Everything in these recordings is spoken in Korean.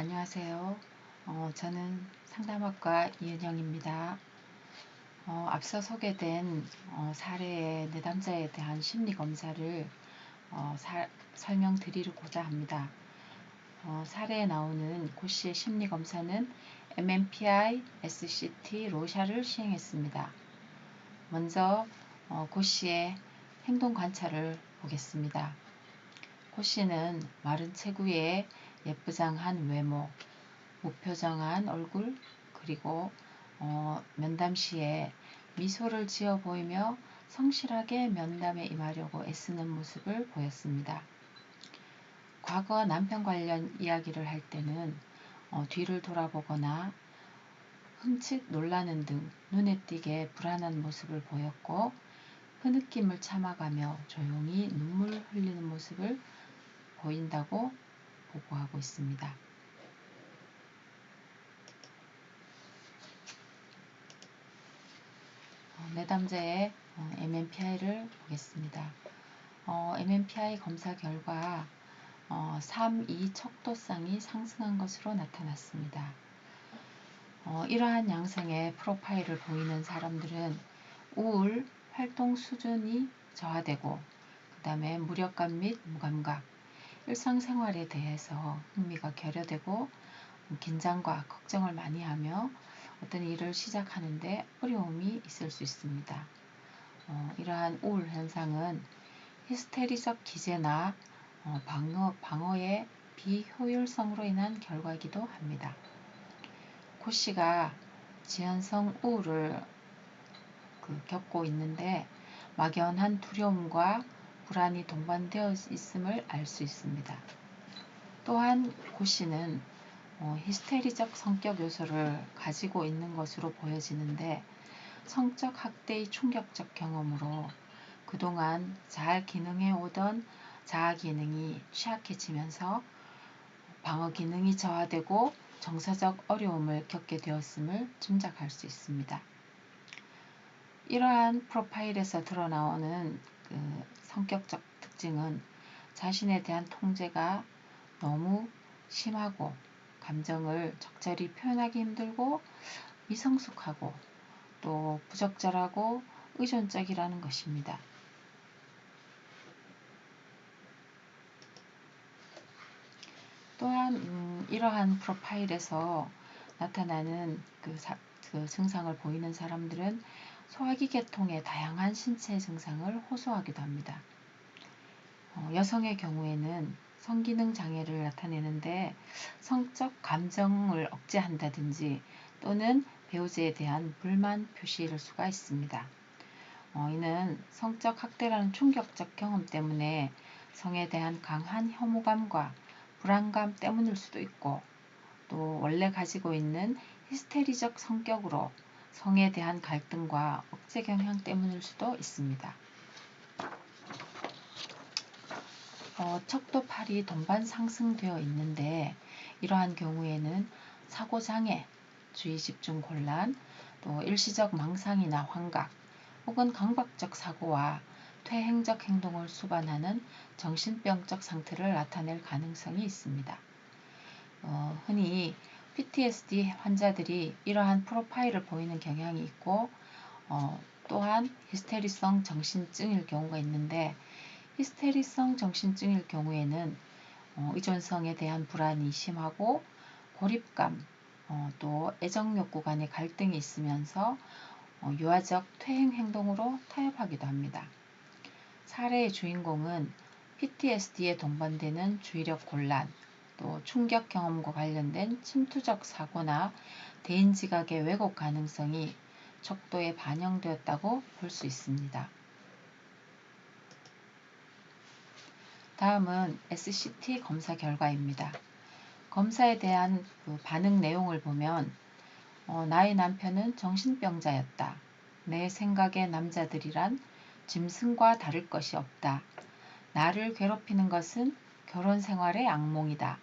안녕하세요. 어, 저는 상담학과 이은영입니다. 어, 앞서 소개된 어, 사례의 내담자에 대한 심리검사를 어, 설명드리고자 합니다. 어, 사례에 나오는 고 씨의 심리검사는 MMPI, SCT, 로샤를 시행했습니다. 먼저 어, 고 씨의 행동 관찰을 보겠습니다. 고 씨는 마른 체구에 예쁘장한 외모, 무표정한 얼굴, 그리고 어, 면담 시에 미소를 지어 보이며 성실하게 면담에 임하려고 애쓰는 모습을 보였습니다. 과거 남편 관련 이야기를 할 때는 어, 뒤를 돌아보거나 흠칫 놀라는 등 눈에 띄게 불안한 모습을 보였고 흐느낌을 참아가며 조용히 눈물 흘리는 모습을 보인다고 보고하고 있습니다. 어, 내담자의 어, MMPI를 보겠습니다. 어, MMPI 검사 결과 어, 3, 2 척도성이 상승한 것으로 나타났습니다. 어, 이러한 양성의 프로파일을 보이는 사람들은 우울, 활동 수준이 저하되고 그 다음에 무력감 및 무감각, 일상생활에 대해서 흥미가 결여되고 긴장과 걱정을 많이 하며 어떤 일을 시작하는데 어려움이 있을 수 있습니다. 어, 이러한 우울 현상은 히스테리적 기제나 어, 방어, 방어의 비효율성으로 인한 결과이기도 합니다. 고 씨가 지연성 우울을 그 겪고 있는데 막연한 두려움과 불안이 동반되어 있음을 알 수 있습니다. 또한 고 씨는 어, 히스테리적 성격 요소를 가지고 있는 것으로 보여지는데 성적 학대의 충격적 경험으로 그동안 잘 기능해 오던 자아 기능이 취약해지면서 방어 기능이 저하되고 정서적 어려움을 겪게 되었음을 짐작할 수 있습니다. 이러한 프로파일에서 드러나오는 그 성격적 특징은 자신에 대한 통제가 너무 심하고 감정을 적절히 표현하기 힘들고 미성숙하고 또 부적절하고 의존적이라는 것입니다. 또한 음, 이러한 프로파일에서 나타나는 그, 사, 그 증상을 보이는 사람들은 소화기 계통의 다양한 신체 증상을 호소하기도 합니다. 어, 여성의 경우에는 성기능 장애를 나타내는데 성적 감정을 억제한다든지 또는 배우자에 대한 불만 표시일 수가 있습니다. 어, 이는 성적 학대라는 충격적 경험 때문에 성에 대한 강한 혐오감과 불안감 때문일 수도 있고 또 원래 가지고 있는 히스테리적 성격으로 성에 대한 갈등과 억제 경향 때문일 수도 있습니다. 어, 척도 팔이 동반 상승되어 있는데 이러한 경우에는 사고장애, 주의집중 곤란, 또 일시적 망상이나 환각 혹은 강박적 사고와 퇴행적 행동을 수반하는 정신병적 상태를 나타낼 가능성이 있습니다. 어, 흔히 PTSD 환자들이 이러한 프로파일을 보이는 경향이 있고 어, 또한 히스테리성 정신증일 경우가 있는데 히스테리성 정신증일 경우에는 어, 의존성에 대한 불안이 심하고 고립감, 어, 또 애정 욕구 간의 갈등이 있으면서 어, 유아적 퇴행 행동으로 타협하기도 합니다. 사례의 주인공은 PTSD에 동반되는 주의력 곤란, 또 충격 경험과 관련된 침투적 사고나 대인 지각의 왜곡 가능성이 척도에 반영되었다고 볼 수 있습니다. 다음은 SCT 검사 결과입니다. 검사에 대한 그 반응 내용을 보면 어, 나의 남편은 정신병자였다. 내 생각의 남자들이란 짐승과 다를 것이 없다. 나를 괴롭히는 것은 결혼 생활의 악몽이다.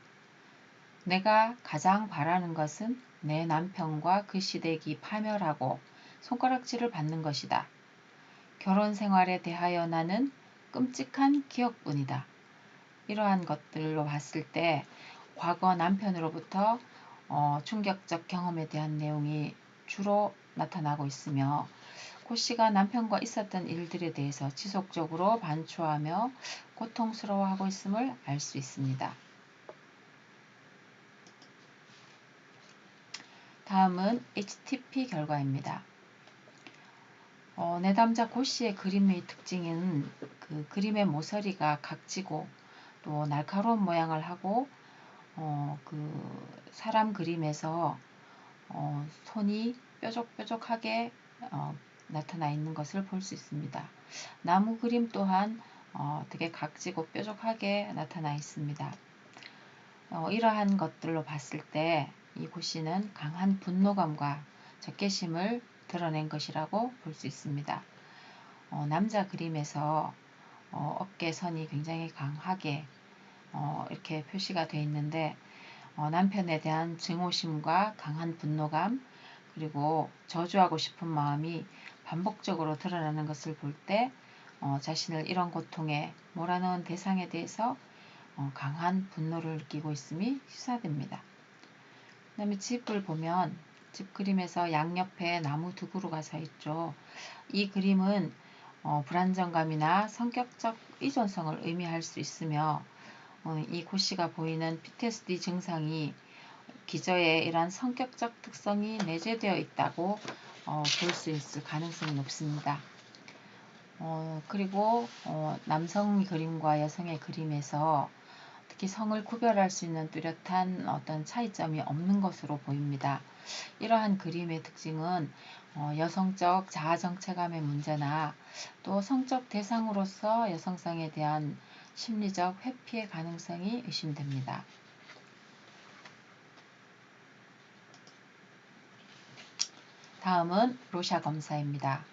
내가 가장 바라는 것은 내 남편과 그 시댁이 파멸하고 손가락질을 받는 것이다. 결혼 생활에 대하여 나는 끔찍한 기억뿐이다. 이러한 것들로 봤을 때 과거 남편으로부터 어, 충격적 경험에 대한 내용이 주로 나타나고 있으며 고 씨가 남편과 있었던 일들에 대해서 지속적으로 반추하며 고통스러워하고 있음을 알 수 있습니다. 다음은 HTP 결과입니다. 어, 내담자 고 씨의 그림의 특징은 그 그림의 모서리가 각지고 또 날카로운 모양을 하고 어, 그 사람 그림에서 어, 손이 뾰족뾰족하게 어, 나타나 있는 것을 볼 수 있습니다. 나무 그림 또한 어, 되게 각지고 뾰족하게 나타나 있습니다. 어, 이러한 것들로 봤을 때 이 고씨는 강한 분노감과 적개심을 드러낸 것이라고 볼 수 있습니다. 어, 남자 그림에서 어, 어깨선이 굉장히 강하게 어, 이렇게 표시가 되어 있는데 어, 남편에 대한 증오심과 강한 분노감 그리고 저주하고 싶은 마음이 반복적으로 드러나는 것을 볼때 어, 자신을 이런 고통에 몰아넣은 대상에 대해서 어, 강한 분노를 느끼고 있음이 시사됩니다. 그 다음에 집을 보면 집 그림에서 양옆에 나무 두 그루가 서 있죠. 이 그림은 어, 불안정감이나 성격적 의존성을 의미할 수 있으며 어, 이 고씨가 보이는 PTSD 증상이 기저에 이러한 성격적 특성이 내재되어 있다고 어, 볼 수 있을 가능성이 높습니다. 어, 그리고 어, 남성 그림과 여성의 그림에서 특히 성을 구별할 수 있는 뚜렷한 어떤 차이점이 없는 것으로 보입니다. 이러한 그림의 특징은 어, 여성적 자아정체감의 문제나 또 성적 대상으로서 여성성에 대한 심리적 회피의 가능성이 의심됩니다. 다음은 로샤 검사입니다.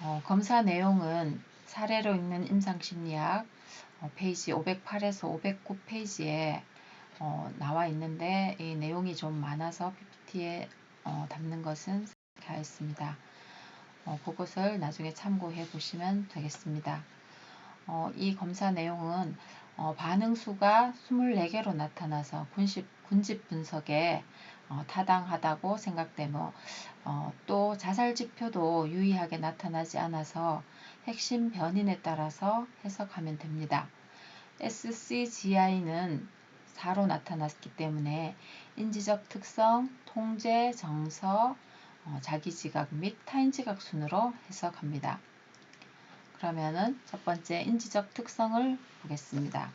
어, 검사 내용은 사례로 읽는 임상심리학 어, 페이지 508에서 509페이지에 어, 나와 있는데 이 내용이 좀 많아서 PPT에 어, 담는 것은 하였습니다. 어, 그것을 나중에 참고해 보시면 되겠습니다. 어, 이 검사 내용은 어, 반응수가 24개로 나타나서 군집, 군집 분석에 어, 타당하다고 생각되며 어, 또 자살 지표도 유의하게 나타나지 않아서 핵심 변인에 따라서 해석하면 됩니다. SCGI는 4로 나타났기 때문에 인지적 특성, 통제, 정서, 어, 자기지각 및 타인지각 순으로 해석합니다. 그러면은 첫 번째 인지적 특성을 보겠습니다.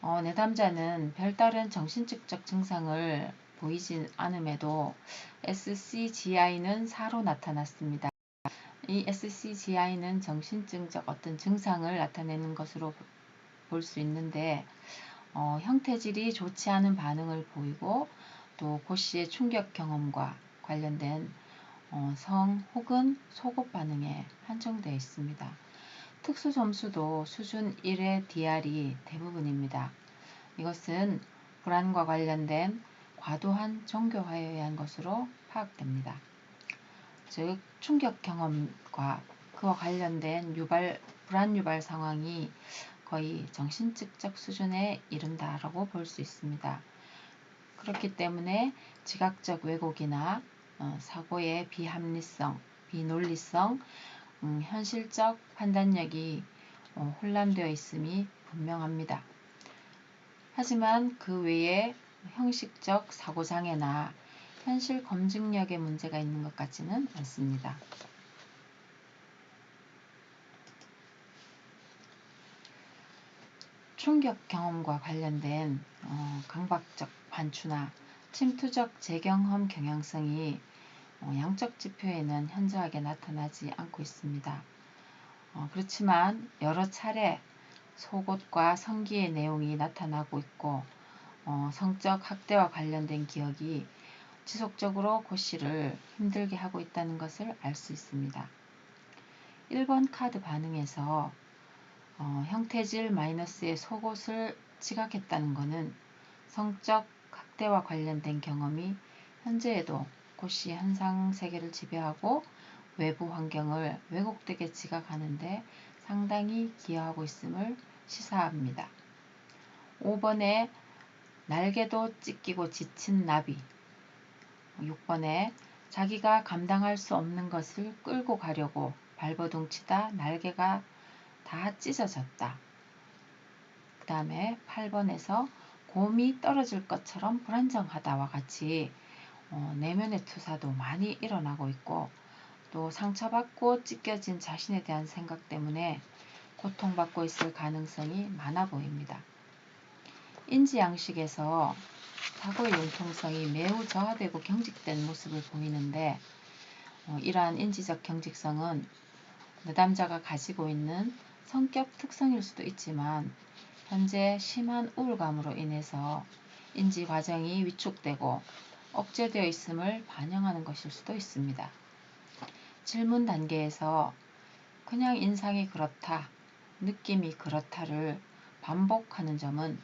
어, 내담자는 별다른 정신직적 증상을 보이진 않음에도 SCGI는 4로 나타났습니다. 이 SCGI는 정신증적 어떤 증상을 나타내는 것으로 볼 수 있는데 어, 형태질이 좋지 않은 반응을 보이고 또 고씨의 충격 경험과 관련된 어, 성 혹은 속옷 반응에 한정되어 있습니다. 특수 점수도 수준 1의 DR이 대부분입니다. 이것은 불안과 관련된 과도한 정교화에 의한 것으로 파악됩니다. 즉 충격 경험과 그와 관련된 유발 불안 유발 상황이 거의 정신직적 수준에 이른다라고 볼 수 있습니다. 그렇기 때문에 지각적 왜곡이나 어, 사고의 비합리성, 비논리성, 음, 현실적 판단력이 어, 혼란되어 있음이 분명합니다. 하지만 그 외에 형식적 사고장애나 현실 검증력에 문제가 있는 것 같지는 않습니다. 충격 경험과 관련된 어, 강박적 반추나 침투적 재경험 경향성이 어, 양적 지표에는 현저하게 나타나지 않고 있습니다. 어, 그렇지만 여러 차례 속옷과 성기의 내용이 나타나고 있고 어, 성적 학대와 관련된 기억이 지속적으로 고 씨를 힘들게 하고 있다는 것을 알 수 있습니다. 1번 카드 반응에서 어, 형태질 마이너스의 속옷을 지각했다는 것은 성적 학대와 관련된 경험이 현재에도 고 씨의 현상 세계를 지배하고 외부 환경을 왜곡되게 지각하는데 상당히 기여하고 있음을 시사합니다. 5번에 날개도 찢기고 지친 나비 6번에 자기가 감당할 수 없는 것을 끌고 가려고 발버둥치다 날개가 다 찢어졌다. 그 다음에 8번에서 곰이 떨어질 것처럼 불안정하다와 같이 어, 내면의 투사도 많이 일어나고 있고 또 상처받고 찢겨진 자신에 대한 생각 때문에 고통받고 있을 가능성이 많아 보입니다. 인지양식에서 사고의 융통성이 매우 저하되고 경직된 모습을 보이는데 어, 이러한 인지적 경직성은 내담자가 가지고 있는 성격 특성일 수도 있지만 현재 심한 우울감으로 인해서 인지 과정이 위축되고 억제되어 있음을 반영하는 것일 수도 있습니다. 질문 단계에서 그냥 인상이 그렇다, 느낌이 그렇다를 반복하는 점은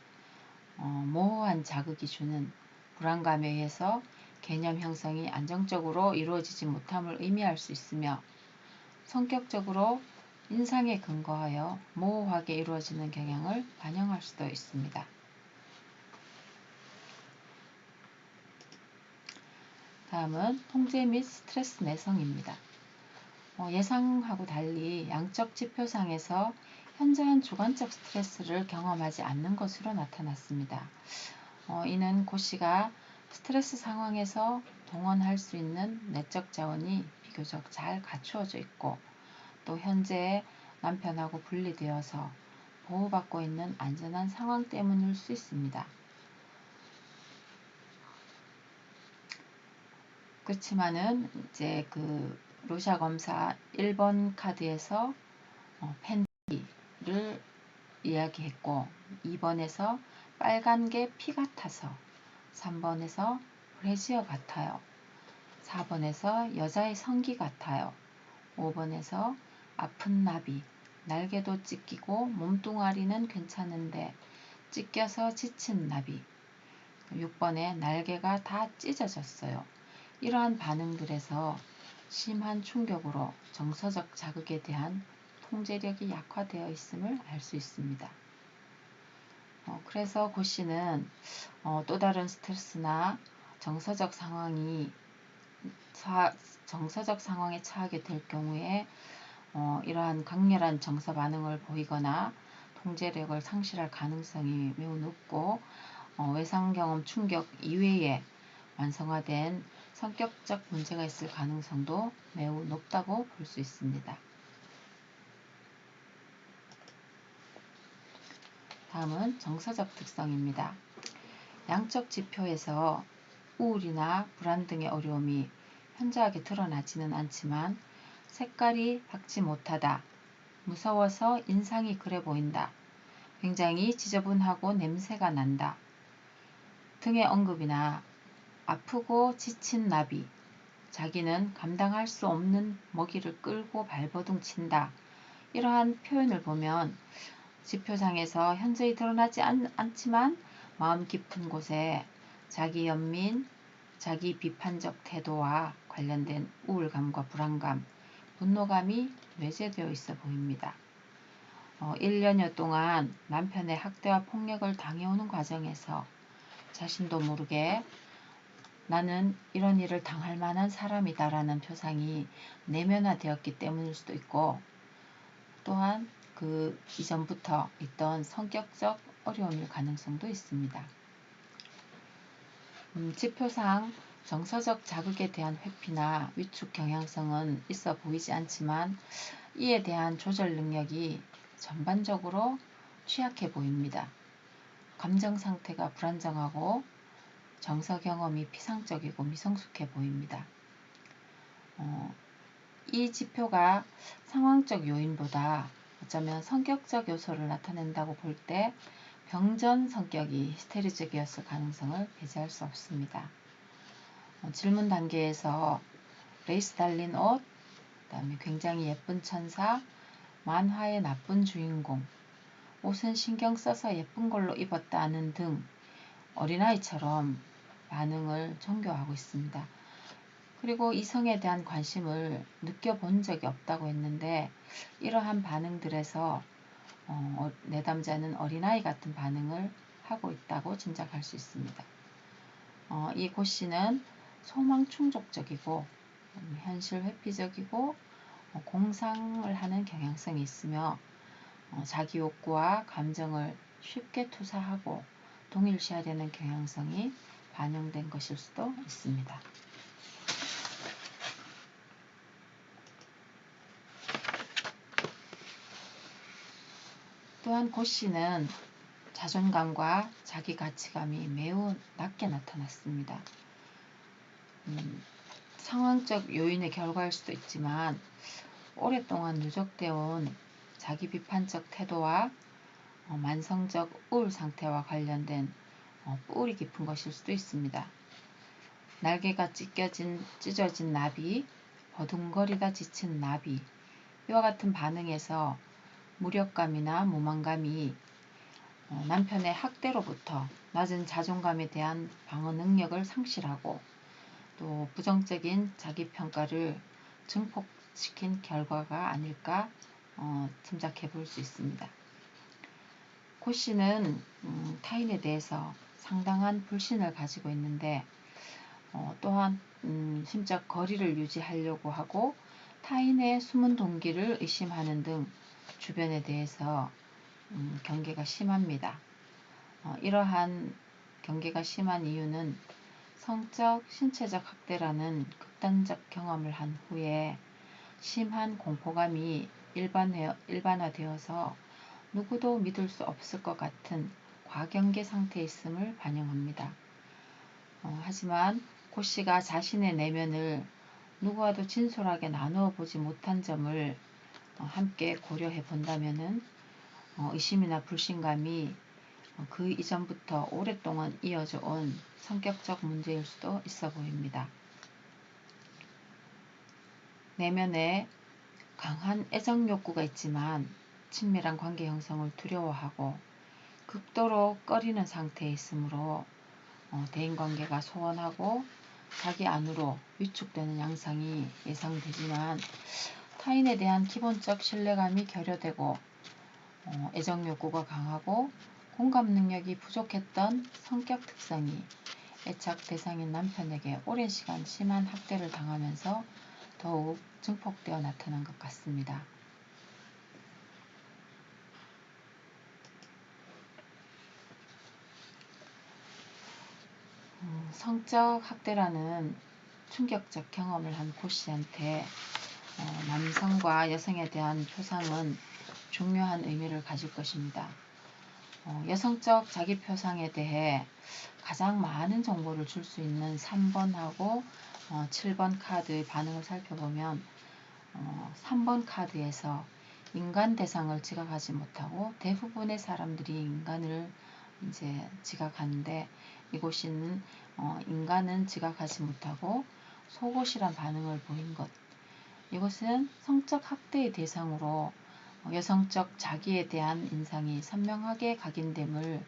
어, 모호한 자극이 주는 불안감에 의해서 개념 형성이 안정적으로 이루어지지 못함을 의미할 수 있으며 성격적으로 인상에 근거하여 모호하게 이루어지는 경향을 반영할 수도 있습니다. 다음은 통제 및 스트레스 내성입니다. 어, 예상하고 달리 양적 지표상에서 현저한 주관적 스트레스를 경험하지 않는 것으로 나타났습니다. 어, 이는 고 씨가 스트레스 상황에서 동원할 수 있는 내적 자원이 비교적 잘 갖추어져 있고 또 현재 남편하고 분리되어서 보호받고 있는 안전한 상황 때문일 수 있습니다. 그렇지만은 이제 그 로샤 검사 1번 카드에서 어, 팬디 를 이야기했고 2번에서 빨간 게 피 같아서 3번에서 브래지어 같아요. 4번에서 여자의 성기 같아요. 5번에서 아픈 나비, 날개도 찢기고 몸뚱아리는 괜찮은데 찢겨서 지친 나비. 6번에 날개가 다 찢어졌어요. 이러한 반응들에서 심한 충격으로 정서적 자극에 대한 통제력이 약화되어 있음을 알 수 있습니다. 어, 그래서 고 씨는 어, 또 다른 스트레스나 정서적 상황이 차, 정서적 상황에 처하게 될 경우에 어, 이러한 강렬한 정서 반응을 보이거나 통제력을 상실할 가능성이 매우 높고 어, 외상 경험 충격 이외에 완성화된 성격적 문제가 있을 가능성도 매우 높다고 볼 수 있습니다. 다음은 정서적 특성입니다. 양적 지표에서 우울이나 불안 등의 어려움이 현저하게 드러나지는 않지만 색깔이 밝지 못하다, 무서워서 인상이 그래 보인다, 굉장히 지저분하고 냄새가 난다 등의 언급이나 아프고 지친 나비, 자기는 감당할 수 없는 먹이를 끌고 발버둥 친다. 이러한 표현을 보면 지표상에서 현저히 드러나지 않, 않지만 마음 깊은 곳에 자기 연민, 자기 비판적 태도와 관련된 우울감과 불안감, 분노감이 내재되어 있어 보입니다. 어, 1년여 동안 남편의 학대와 폭력을 당해오는 과정에서 자신도 모르게 나는 이런 일을 당할 만한 사람이다라는 표상이 내면화되었기 때문일 수도 있고 또한 그 이전부터 있던 성격적 어려움일 가능성도 있습니다. 음, 지표상 정서적 자극에 대한 회피나 위축 경향성은 있어 보이지 않지만 이에 대한 조절 능력이 전반적으로 취약해 보입니다. 감정 상태가 불안정하고 정서 경험이 피상적이고 미성숙해 보입니다. 어, 이 지표가 상황적 요인보다 어쩌면 성격적 요소를 나타낸다고 볼 때 병전 성격이 히스테리적이었을 가능성을 배제할 수 없습니다. 어, 질문 단계에서 레이스 달린 옷, 그 다음에 굉장히 예쁜 천사, 만화의 나쁜 주인공, 옷은 신경 써서 예쁜 걸로 입었다는 등 어린아이처럼 반응을 정교하고 있습니다. 그리고 이성에 대한 관심을 느껴본 적이 없다고 했는데 이러한 반응들에서 어, 내담자는 어린아이 같은 반응을 하고 있다고 짐작할 수 있습니다. 어, 이고 씨는 소망 충족적이고 음, 현실 회피적이고 어, 공상을 하는 경향성이 있으며 어, 자기 욕구와 감정을 쉽게 투사하고 동일시하려는 경향성이 반영된 것일 수도 있습니다. 또한 고 씨는 자존감과 자기 가치감이 매우 낮게 나타났습니다. 음, 상황적 요인의 결과일 수도 있지만 오랫동안 누적되어 온 자기 비판적 태도와 어, 만성적 우울 상태와 관련된 어, 뿌리 깊은 것일 수도 있습니다. 날개가 찢겨진 찢어진 나비, 버둥거리다 지친 나비 이와 같은 반응에서 무력감이나 무망감이 어, 남편의 학대로부터 낮은 자존감에 대한 방어 능력을 상실하고 또 부정적인 자기평가를 증폭시킨 결과가 아닐까 어, 짐작해 볼 수 있습니다. 코 씨는 음, 타인에 대해서 상당한 불신을 가지고 있는데 어, 또한 음, 심적 거리를 유지하려고 하고 타인의 숨은 동기를 의심하는 등 주변에 대해서 음, 경계가 심합니다. 어, 이러한 경계가 심한 이유는 성적, 신체적 학대라는 극단적 경험을 한 후에 심한 공포감이 일반화, 일반화되어서 누구도 믿을 수 없을 것 같은 과경계 상태에 있음을 반영합니다. 어, 하지만 고 씨가 자신의 내면을 누구와도 진솔하게 나누어 보지 못한 점을 어, 함께 고려해 본다면 어, 의심이나 불신감이 어, 그 이전부터 오랫동안 이어져 온 성격적 문제일 수도 있어 보입니다. 내면에 강한 애정 욕구가 있지만 친밀한 관계 형성을 두려워하고 극도로 꺼리는 상태에 있으므로 어, 대인관계가 소원하고 자기 안으로 위축되는 양상이 예상되지만 타인에 대한 기본적 신뢰감이 결여되고 어, 애정 욕구가 강하고 공감 능력이 부족했던 성격 특성이 애착 대상인 남편에게 오랜 시간 심한 학대를 당하면서 더욱 증폭되어 나타난 것 같습니다. 음, 성적 학대라는 충격적 경험을 한 고 씨한테 어, 남성과 여성에 대한 표상은 중요한 의미를 가질 것입니다. 어, 여성적 자기 표상에 대해 가장 많은 정보를 줄 수 있는 3번하고 어, 7번 카드의 반응을 살펴보면 어, 3번 카드에서 인간 대상을 지각하지 못하고 대부분의 사람들이 인간을 이제 지각하는데 이곳은 어, 인간은 지각하지 못하고 속옷이란 반응을 보인 것. 이것은 성적 학대의 대상으로 여성적 자기에 대한 인상이 선명하게 각인됨을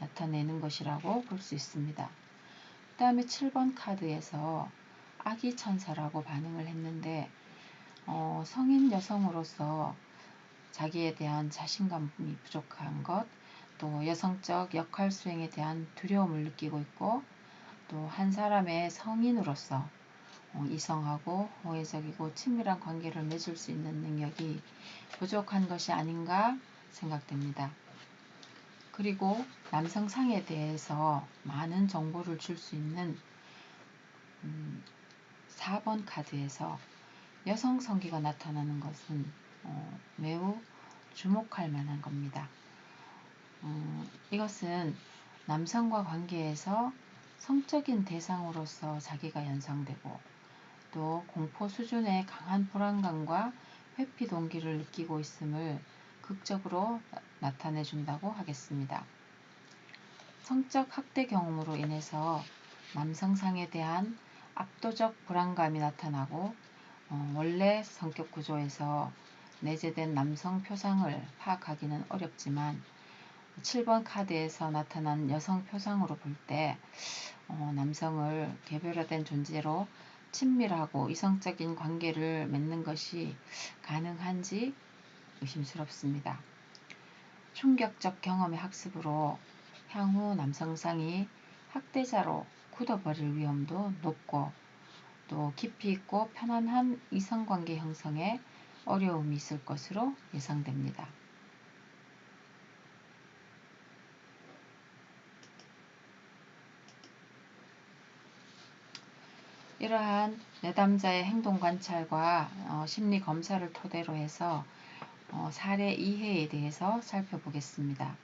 나타내는 것이라고 볼 수 있습니다. 그 다음에 7번 카드에서 아기 천사라고 반응을 했는데 어, 성인 여성으로서 자기에 대한 자신감이 부족한 것, 또 여성적 역할 수행에 대한 두려움을 느끼고 있고 또 한 사람의 성인으로서 어, 이성하고 호혜적이고 친밀한 관계를 맺을 수 있는 능력이 부족한 것이 아닌가 생각됩니다. 그리고 남성상에 대해서 많은 정보를 줄 수 있는 4번 음, 카드에서 여성 성기가 나타나는 것은 어, 매우 주목할 만한 겁니다. 음, 이것은 남성과 관계에서 성적인 대상으로서 자기가 연상되고 또 공포 수준의 강한 불안감과 회피 동기를 느끼고 있음을 극적으로 나타내 준다고 하겠습니다. 성적 학대 경험으로 인해서 남성상에 대한 압도적 불안감이 나타나고 어, 원래 성격 구조에서 내재된 남성 표상을 파악하기는 어렵지만 7번 카드에서 나타난 여성 표상으로 볼때 어, 남성을 개별화된 존재로 친밀하고 이성적인 관계를 맺는 것이 가능한지 의심스럽습니다. 충격적 경험의 학습으로 향후 남성상이 학대자로 굳어버릴 위험도 높고 또 깊이 있고 편안한 이성관계 형성에 어려움이 있을 것으로 예상됩니다. 이러한 내담자의 행동 관찰과 어, 심리 검사를 토대로 해서 어, 사례 이해에 대해서 살펴보겠습니다.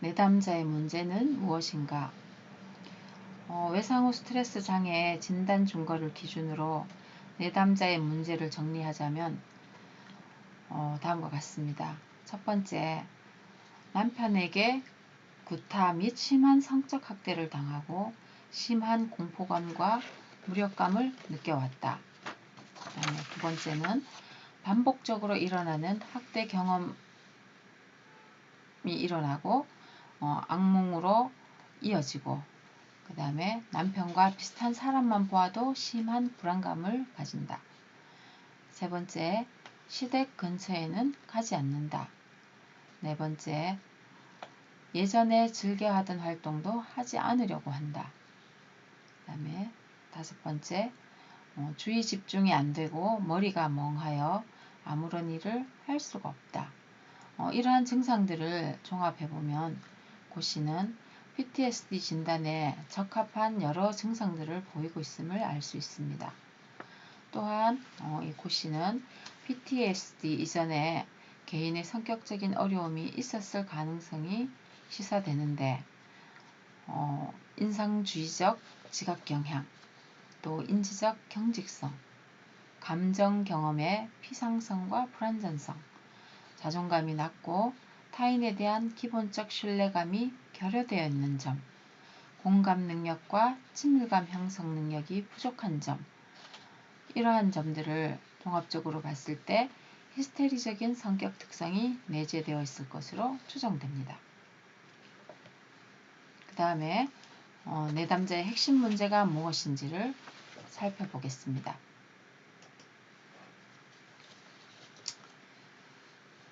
내담자의 문제는 무엇인가? 어, 외상 후 스트레스 장애 진단 준거를 기준으로 내담자의 문제를 정리하자면 어, 다음과 같습니다. 첫 번째, 남편에게 구타 및 심한 성적 학대를 당하고 심한 공포감과 무력감을 느껴왔다. 그다음에 두 번째는 반복적으로 일어나는 학대 경험이 일어나고 어, 악몽으로 이어지고 그 다음에 남편과 비슷한 사람만 보아도 심한 불안감을 가진다. 세 번째, 시댁 근처에는 가지 않는다. 네 번째, 예전에 즐겨 하던 활동도 하지 않으려고 한다. 그 다음에 다섯 번째, 어, 주의 집중이 안 되고 머리가 멍하여 아무런 일을 할 수가 없다. 어, 이러한 증상들을 종합해보면 고 씨는 PTSD 진단에 적합한 여러 증상들을 보이고 있음을 알 수 있습니다. 또한 어, 이고 씨는 PTSD 이전에 개인의 성격적인 어려움이 있었을 가능성이 시사되는데 어, 인상주의적 지각 경향, 또 인지적 경직성, 감정 경험의 피상성과 불안전성, 자존감이 낮고 타인에 대한 기본적 신뢰감이 결여되어 있는 점, 공감 능력과 친밀감 형성 능력이 부족한 점, 이러한 점들을 종합적으로 봤을 때 히스테리적인 성격 특성이 내재되어 있을 것으로 추정됩니다. 그 다음에 어, 내담자의 핵심 문제가 무엇인지를 살펴보겠습니다.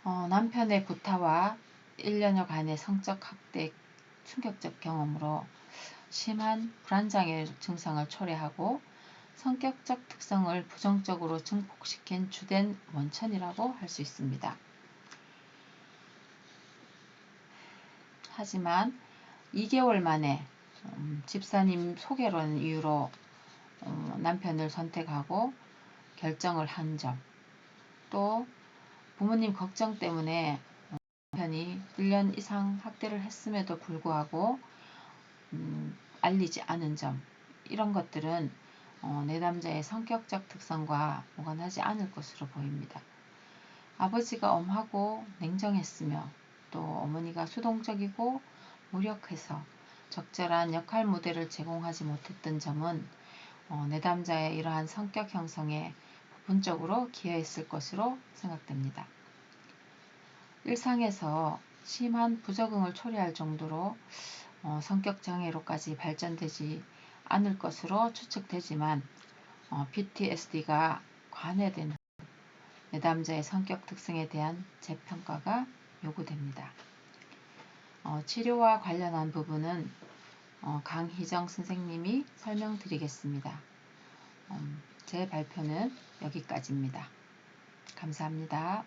어, 남편의 구타와 1년여간의 성적 학대 충격적 경험으로 심한 불안장애 증상을 초래하고 성격적 특성을 부정적으로 증폭시킨 주된 원천이라고 할 수 있습니다. 하지만 2개월 만에 음, 집사님 소개로는 이유로 어, 남편을 선택하고 결정을 한 점, 또 부모님 걱정 때문에 남편이 1년 이상 학대를 했음에도 불구하고 음, 알리지 않은 점 이런 것들은 어, 내담자의 성격적 특성과 무관하지 않을 것으로 보입니다. 아버지가 엄하고 냉정했으며 또 어머니가 수동적이고 무력해서 적절한 역할 모델을 제공하지 못했던 점은 어, 내담자의 이러한 성격 형성에 부분적으로 기여했을 것으로 생각됩니다. 일상에서 심한 부적응을 초래할 정도로 어, 성격 장애로까지 발전되지 않을 것으로 추측되지만 어, PTSD가 관해된 내담자의 성격 특성에 대한 재평가가 요구됩니다. 어, 치료와 관련한 부분은 어, 강희정 선생님이 설명드리겠습니다. 음, 제 발표는 여기까지입니다. 감사합니다.